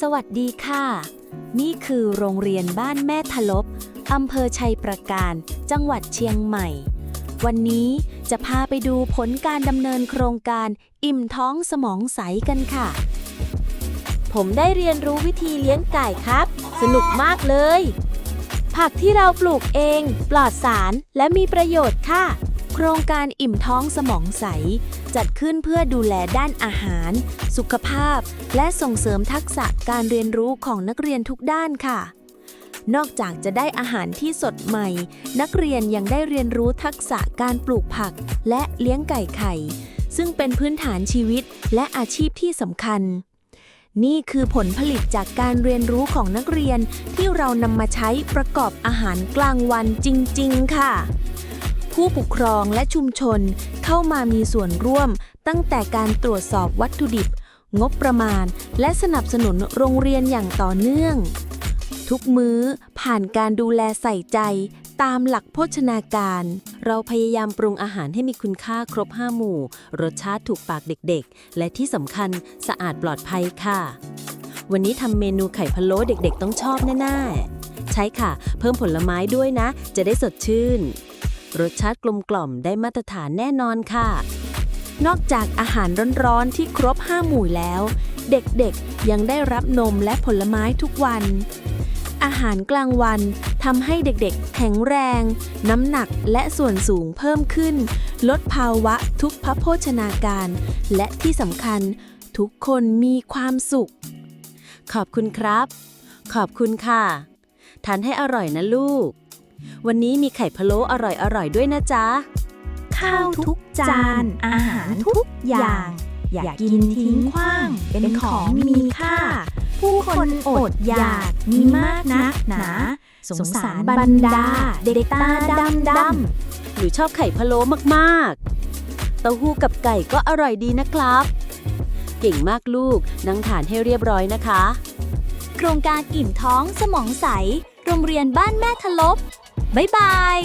สวัสดีค่ะ นี่คือโรงเรียนบ้านแม่ทะลบอำเภอชัยประการ จังหวัดเชียงใหม่ วันนี้จะพาไปดูผลการดำเนินโครงการอิ่มท้องสมองใสกันค่ะ ผมได้เรียนรู้วิธีเลี้ยงไก่ครับ สนุกมากเลย ผักที่เราปลูกเอง ปลอดสารและมีประโยชน์ค่ะ โครงการอิ่มท้องสมองใส จัดขึ้นเพื่อดูแลด้านอาหาร สุขภาพ และส่งเสริมทักษะการเรียนรู้ของนักเรียนทุกด้านค่ะ นอกจากจะได้อาหารที่สดใหม่ นักเรียนยังได้เรียนรู้ทักษะการปลูกผัก และเลี้ยงไก่ไข่ ซึ่งเป็นพื้นฐานชีวิตและอาชีพที่สำคัญ นี่คือผลผลิตจากการเรียนรู้ของนักเรียนที่เรานำมาใช้ประกอบอาหารกลางวันจริง ๆ ค่ะ ผู้ปกครองและชุมชนเข้ามามีส่วนร่วม ตั้งแต่การตรวจสอบวัตถุดิบ งบประมาณ และสนับสนุนโรงเรียนอย่างต่อเนื่อง ทุกมื้อผ่านการดูแลใส่ใจ ตามหลักโภชนาการ เราพยายามปรุงอาหารให้มีคุณค่าครบ 5 หมู่ รสชาติถูกปากเด็กๆ และที่สำคัญสะอาดปลอดภัยค่ะ วันนี้ทำเมนูไข่พะโล้เด็กๆ ต้องชอบแน่ๆใช่ค่ะ เพิ่มผลไม้ด้วยนะ จะได้สดชื่น รสชาติกลมกล่อมได้มาตรฐานแน่นอนค่ะ นอกจากอาหารร้อนๆที่ครบ 5 หมู่แล้ว เด็กๆยังได้รับนมและผลไม้ทุกวัน อาหารกลางวันทำให้เด็กๆ แข็งแรง น้ำหนักและส่วนสูงเพิ่มขึ้น ลดภาวะทุกพโภชนาการ และที่สำคัญทุกคนมีความสุข ขอบคุณครับ ขอบคุณค่ะ ทานให้อร่อยนะลูก วันนี้มีไข่พะโล้อร่อยๆด้วยนะจ๊ะ ข้าวทุกจาน อาหารทุกอย่าง อย่ากินทิ้งขว้าง เป็นของมีค่า ผู้คนอดอยากมีมากนักหนา สงสารบรรดา เด็กตาดำดำหรือชอบไข่พะโล้มากๆ เต้าหู้กับไก่ก็อร่อยดีนะครับ เก่งมากลูกนั่งทานให้เรียบร้อยนะคะ โครงการอิ่มท้องสมองใส โรงเรียนบ้านแม่ทะลบ บ๊ายบาย